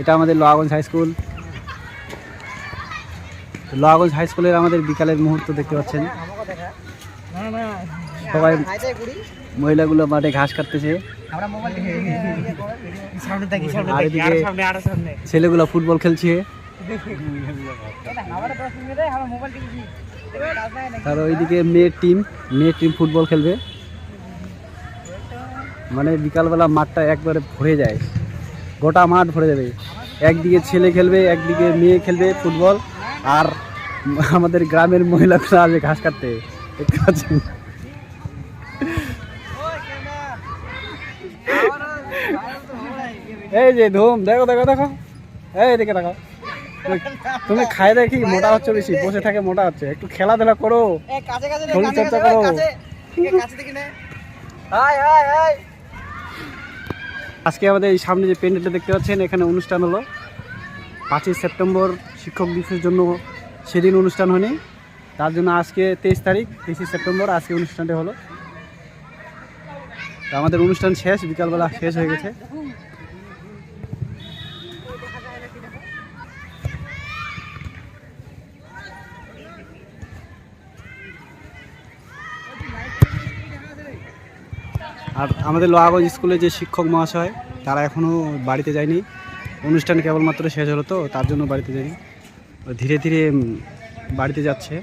এটা আমাদের Lohagonj high school Lohagonj high স্কুলের আমাদের বিকালের মুহূর্ত দেখতে পাচ্ছেন। সবাই মহিলাগুলো মাঠে ঘাস কাটতেছে। ছেলেগুলো ফুটবল খেলছে। আর ওইদিকে মেয়ের টিম মেয়ের টিম ফুটবল খেলবে। মানে বিকালবেলা মাঠটা একবারে ভরে যায়। গোটা মাঠ ভরে যাবে। একদিকে ছেলে খেলবে একদিকে মেয়ে খেলবে ফুটবল আর আমাদের গ্রামের মহিলাগুলো আসবে ঘাস কাটতে। দেখতে পাচ্ছেন? এই যে ধুম দেখো দেখো দেখো। এই দেখে দেখো। তুমি খাই দেখি মোটা হচ্ছে বেশি বসে থাকে মোটা হচ্ছে। একটু খেলাধুলা করো। শরীর চর্চা করো। আজকে আমাদের এই সামনে যে প্যান্ডেলটা দেখতে পাচ্ছেন, এখানে অনুষ্ঠান হলো। পাঁচই সেপ্টেম্বর শিক্ষক দিবসের জন্য সেদিন অনুষ্ঠান হয়নি। তার জন্য আজকে তেইশ তারিখ, তেইশে সেপ্টেম্বর আজকে অনুষ্ঠানটা হলো। তো আমাদের অনুষ্ঠান শেষ, বিকালবেলা শেষ হয়ে গেছে। আর আমাদের লোহাগঞ্জ স্কুলে যে শিক্ষক মহাশয়, তারা এখনও বাড়িতে যায়নি। অনুষ্ঠান কেবলমাত্র শেষ হলো তো, তার জন্য বাড়িতে যায়নি। ধীরে ধীরে বাড়িতে যাচ্ছে।